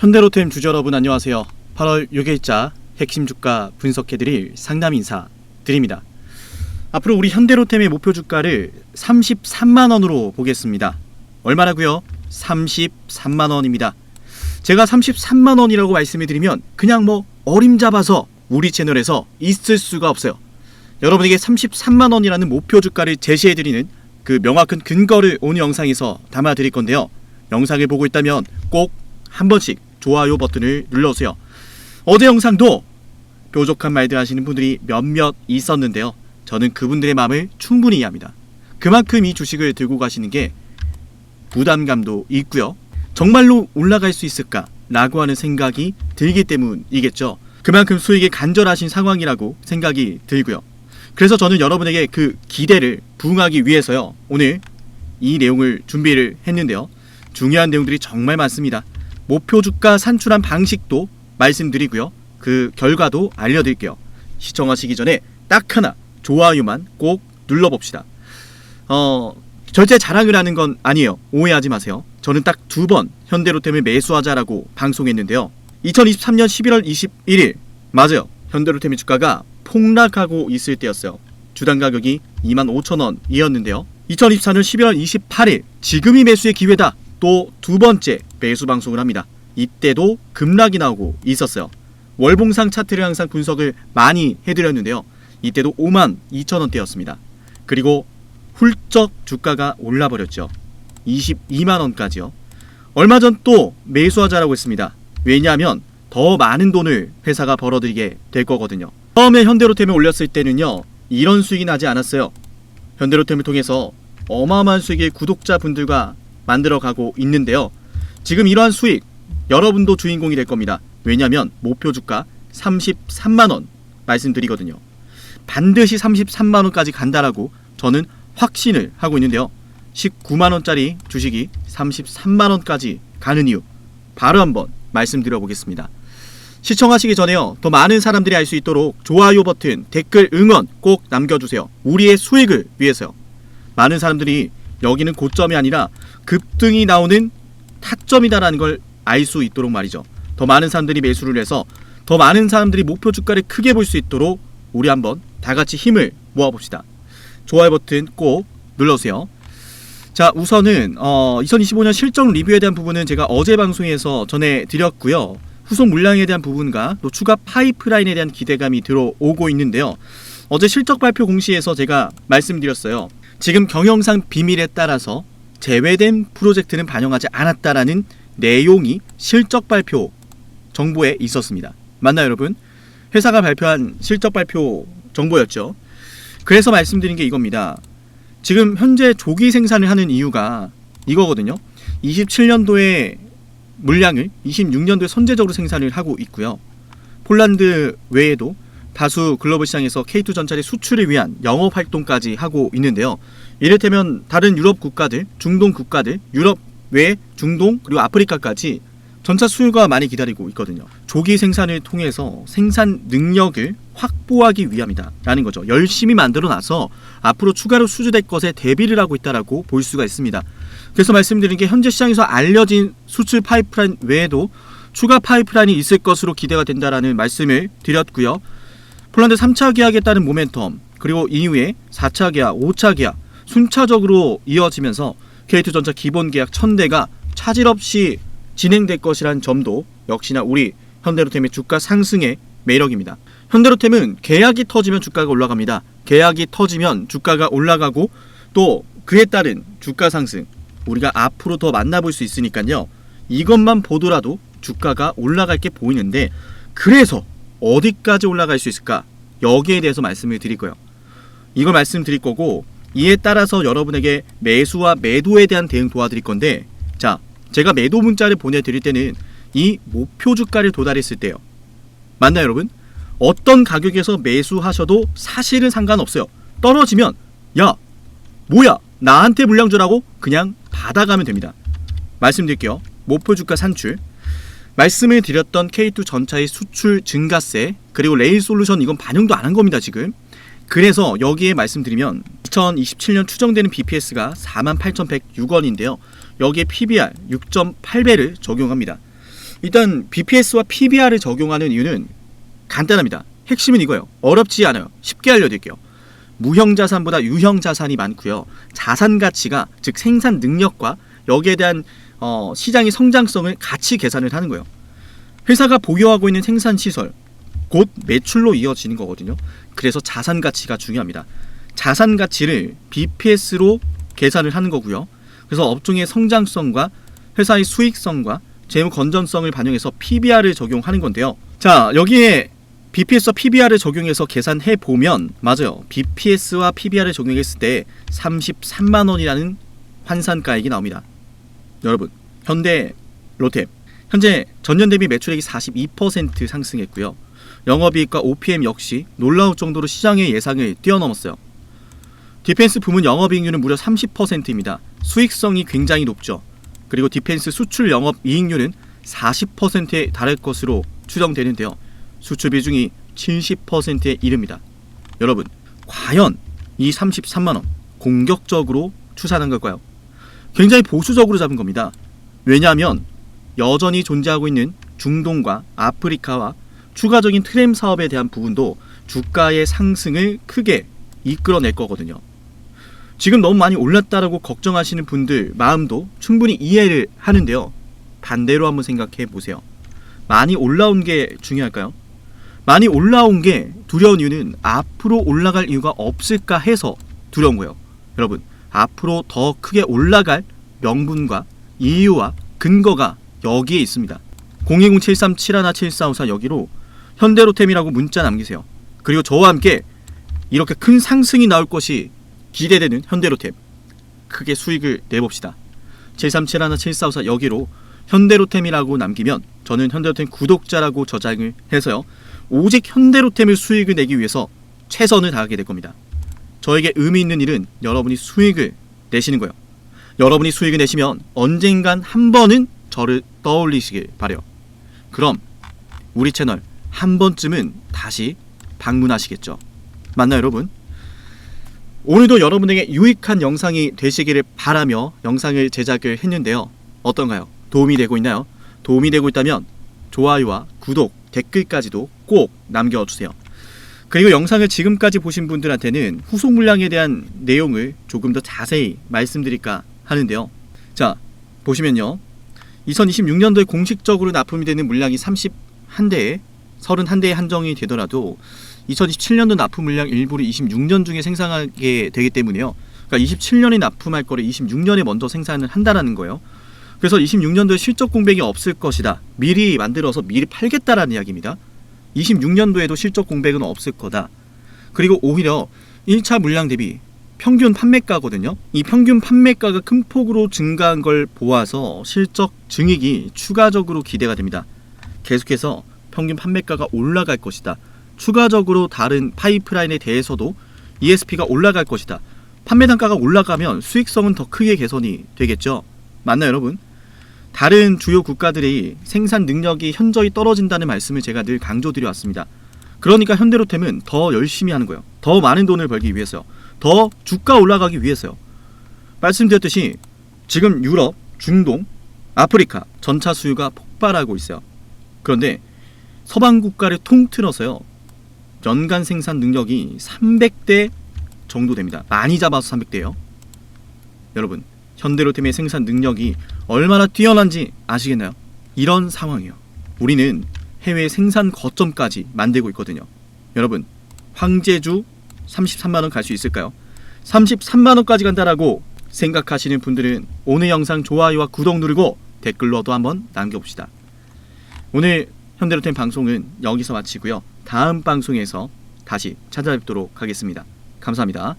현대로템 주주 여러분 안녕하세요. 8월 6일자 핵심 주가 분석해드릴 상담 인사 드립니다. 앞으로 우리 현대로템의 목표 주가를 33만 원으로 보겠습니다. 얼마라고요? 33만 원입니다. 제가 33만 원이라고 말씀을 드리면 그냥 뭐 어림잡아서 우리 채널에서 있을 수가 없어요. 여러분에게 33만 원이라는 목표 주가를 제시해 드리는 그 명확한 근거를 오늘 영상에서 담아 드릴 건데요. 영상을 보고 있다면 꼭 한 번씩 좋아요 버튼을 눌러주세요. 어제 영상도 뾰족한 말들 하시는 분들이 몇몇 있었는데요. 저는 그분들의 마음을 충분히 이해합니다. 그만큼 이 주식을 들고 가시는 게 부담감도 있고요. 정말로 올라갈 수 있을까 라고 하는 생각이 들기 때문이겠죠. 그만큼 수익이 간절하신 상황이라고 생각이 들고요. 그래서 저는 여러분에게 그 기대를 부응하기 위해서요. 오늘 이 내용을 준비를 했는데요. 중요한 내용들이 정말 많습니다. 목표 주가 산출한 방식도 말씀드리고요. 그 결과도 알려드릴게요. 시청하시기 전에 딱 하나 좋아요만 꼭 눌러봅시다. 어, 절대 자랑을 하는 건 아니에요. 오해하지 마세요. 저는 딱 두 번 현대로템을 매수하자라고 방송했는데요. 2023년 11월 21일 맞아요. 현대로템의 주가가 폭락하고 있을 때였어요. 주당 가격이 25,000원이었는데요. 2024년 11월 28일 지금이 매수의 기회다. 또 두 번째 매수 방송을 합니다. 이때도 급락이 나오고 있었어요. 월봉상 차트를 항상 분석을 많이 해드렸는데요. 이때도 5만 2천 원대였습니다. 그리고 훌쩍 주가가 올라버렸죠. 22만 원까지요. 얼마 전 또 매수하자라고 했습니다. 왜냐하면 더 많은 돈을 회사가 벌어들이게 될 거거든요. 처음에 현대로템을 올렸을 때는요. 이런 수익이 나지 않았어요. 현대로템을 통해서 어마어마한 수익을 구독자분들과 만들어가고 있는데요. 지금 이러한 수익 여러분도 주인공이 될 겁니다. 왜냐하면 목표 주가 33만 원 말씀드리거든요. 반드시 33만 원까지 간다라고 저는 확신을 하고 있는데요. 19만 원짜리 주식이 33만 원까지 가는 이유 바로 한번 말씀드려 보겠습니다. 시청하시기 전에요. 더 많은 사람들이 알 수 있도록 좋아요 버튼, 댓글 응원 꼭 남겨주세요. 우리의 수익을 위해서요. 많은 사람들이 여기는 고점이 아니라 급등이 나오는 타점이다라는 걸 알 수 있도록 말이죠. 더 많은 사람들이 매수를 해서 더 많은 사람들이 목표 주가를 크게 볼 수 있도록 우리 한번 다 같이 힘을 모아봅시다. 좋아요 버튼 꼭 눌러주세요. 자 우선은 어, 2025년 실적 리뷰에 대한 부분은 제가 어제 방송에서 전해드렸고요. 후속 물량에 대한 부분과 또 추가 파이프라인에 대한 기대감이 들어오고 있는데요. 어제 실적 발표 공시에서 제가 말씀드렸어요. 지금 경영상 비밀에 따라서 제외된 프로젝트는 반영하지 않았다라는 내용이 실적 발표 정보에 있었습니다. 맞나요, 여러분? 회사가 발표한 실적 발표 정보였죠. 그래서 말씀드린 게 이겁니다. 지금 현재 조기 생산을 하는 이유가 이거거든요. 27년도에 물량을 26년도에 선제적으로 생산을 하고 있고요. 폴란드 외에도 다수 글로벌 시장에서 K2 전차의 수출을 위한 영업 활동까지 하고 있는데요. 이를테면 다른 유럽 국가들, 중동 국가들, 유럽 외 중동 그리고 아프리카까지 전차 수요가 많이 기다리고 있거든요. 조기 생산을 통해서 생산 능력을 확보하기 위함이다. 라는 거죠. 열심히 만들어 놔서 앞으로 추가로 수주될 것에 대비를 하고 있다라고 볼 수가 있습니다. 그래서 말씀드린 게 현재 시장에서 알려진 수출 파이프라인 외에도 추가 파이프라인이 있을 것으로 기대가 된다라는 말씀을 드렸고요. 폴란드 3차 계약에 따른 모멘텀 그리고 이후에 4차 계약, 5차 계약 순차적으로 이어지면서 K2 전차 기본 계약 1000대가 차질 없이 진행될 것이란 점도 역시나 우리 현대로템의 주가 상승의 매력입니다. 현대로템은 계약이 터지면 주가가 올라갑니다. 계약이 터지면 주가가 올라가고 또 그에 따른 주가 상승 우리가 앞으로 더 만나볼 수 있으니까요. 이것만 보더라도 주가가 올라갈 게 보이는데 그래서 어디까지 올라갈 수 있을까? 여기에 대해서 말씀을 드릴 거예요. 이걸 말씀드릴 거고 이에 따라서 여러분에게 매수와 매도에 대한 대응 도와드릴 건데 자 제가 매도 문자를 보내드릴 때는 이 목표 주가를 도달했을 때요. 맞나요, 여러분? 어떤 가격에서 매수하셔도 사실은 상관없어요. 떨어지면 야 뭐야 나한테 물량 주라고 그냥 받아가면 됩니다. 말씀드릴게요. 목표 주가 산출 말씀을 드렸던 K2 전차의 수출 증가세 그리고 레일 솔루션 이건 반영도 안 한 겁니다 지금 그래서 여기에 말씀드리면 2027년 추정되는 BPS가 48,106원인데요 여기에 PBR 6.8배를 적용합니다 일단 BPS와 PBR을 적용하는 이유는 간단합니다. 핵심은 이거예요. 어렵지 않아요. 쉽게 알려드릴게요. 무형 자산보다 유형 자산이 많고요. 자산 가치가 즉 생산 능력과 여기에 대한 어, 시장의 성장성을 같이 계산을 하는 거예요. 회사가 보유하고 있는 생산 시설 곧 매출로 이어지는 거거든요. 그래서 자산 가치가 중요합니다. 자산 가치를 BPS로 계산을 하는 거고요. 그래서 업종의 성장성과 회사의 수익성과 재무 건전성을 반영해서 PBR을 적용하는 건데요. 자, 여기에 BPS와 PBR을 적용해서 계산해 보면 맞아요. BPS와 PBR을 적용했을 때 33만 원이라는 환산가액이 나옵니다. 여러분, 현대 로템 현재 전년 대비 매출액이 42% 상승했고요. 영업이익과 OPM 역시 놀라울 정도로 시장의 예상을 뛰어넘었어요. 디펜스 부문 영업이익률은 무려 30%입니다. 수익성이 굉장히 높죠. 그리고 디펜스 수출 영업이익률은 40%에 달할 것으로 추정되는데요. 수출 비중이 70%에 이릅니다. 여러분, 과연 이 33만 원 공격적으로 추산한 걸까요? 굉장히 보수적으로 잡은 겁니다. 왜냐하면 여전히 존재하고 있는 중동과 아프리카와 추가적인 트램 사업에 대한 부분도 주가의 상승을 크게 이끌어낼 거거든요. 지금 너무 많이 올랐다라고 걱정하시는 분들 마음도 충분히 이해를 하는데요. 반대로 한번 생각해 보세요. 많이 올라온 게 중요할까요? 많이 올라온 게 두려운 이유는 앞으로 올라갈 이유가 없을까 해서 두려운 거예요. 여러분, 앞으로 더 크게 올라갈 명분과 이유와 근거가 여기에 있습니다. 010-7371-7454 여기로 현대로템이라고 문자 남기세요. 그리고 저와 함께 이렇게 큰 상승이 나올 것이 기대되는 현대로템 크게 수익을 내봅시다. 7371-7454 여기로 현대로템이라고 남기면 저는 현대로템 구독자라고 저장을 해서요. 오직 현대로템을 수익을 내기 위해서 최선을 다하게 될 겁니다. 저에게 의미 있는 일은 여러분이 수익을 내시는 거예요. 여러분이 수익을 내시면 언젠간 한 번은 저를 떠올리시길 바래요. 그럼 우리 채널 한 번쯤은 다시 방문하시겠죠. 맞나요, 여러분? 오늘도 여러분에게 유익한 영상이 되시기를 바라며 영상을 제작을 했는데요. 어떤가요? 도움이 되고 있나요? 도움이 되고 있다면 좋아요와 구독, 댓글까지도 꼭 남겨주세요. 그리고 영상을 지금까지 보신 분들한테는 후속 물량에 대한 내용을 조금 더 자세히 말씀드릴까 하는데요. 자, 보시면요. 2026년도에 공식적으로 납품이 되는 물량이 31대에 31대에 한정이 되더라도 2027년도 납품 물량 일부를 26년 중에 생산하게 되기 때문에요. 그러니까 27년에 납품할 거를 26년에 먼저 생산을 한다라는 거예요. 그래서 26년도에 실적 공백이 없을 것이다. 미리 만들어서 미리 팔겠다라는 이야기입니다. 26년도에도 실적 공백은 없을 거다. 그리고 오히려 1차 물량 대비 평균 판매가거든요. 이 평균 판매가가 큰 폭으로 증가한 걸 보아서 실적 증익이 추가적으로 기대가 됩니다. 계속해서 평균 판매가가 올라갈 것이다. 추가적으로 다른 파이프라인에 대해서도 ESP가 올라갈 것이다. 판매 단가가 올라가면 수익성은 더 크게 개선이 되겠죠. 맞나요, 여러분? 다른 주요 국가들의 생산 능력이 현저히 떨어진다는 말씀을 제가 늘 강조드려 왔습니다. 그러니까 현대로템은 더 열심히 하는 거예요. 더 많은 돈을 벌기 위해서요. 더 주가 올라가기 위해서요. 말씀드렸듯이 지금 유럽, 중동, 아프리카 전차 수요가 폭발하고 있어요. 그런데 서방 국가를 통틀어서요. 연간 생산 능력이 300대 정도 됩니다. 많이 잡아서 300대요. 여러분, 현대로템의 생산 능력이 얼마나 뛰어난지 아시겠나요? 이런 상황이에요. 우리는 해외 생산 거점까지 만들고 있거든요. 여러분, 황제주 33만 원 갈 수 있을까요? 33만 원까지 간다라고 생각하시는 분들은 오늘 영상 좋아요와 구독 누르고 댓글로도 한번 남겨봅시다. 오늘 현대로템 방송은 여기서 마치고요. 다음 방송에서 다시 찾아뵙도록 하겠습니다. 감사합니다.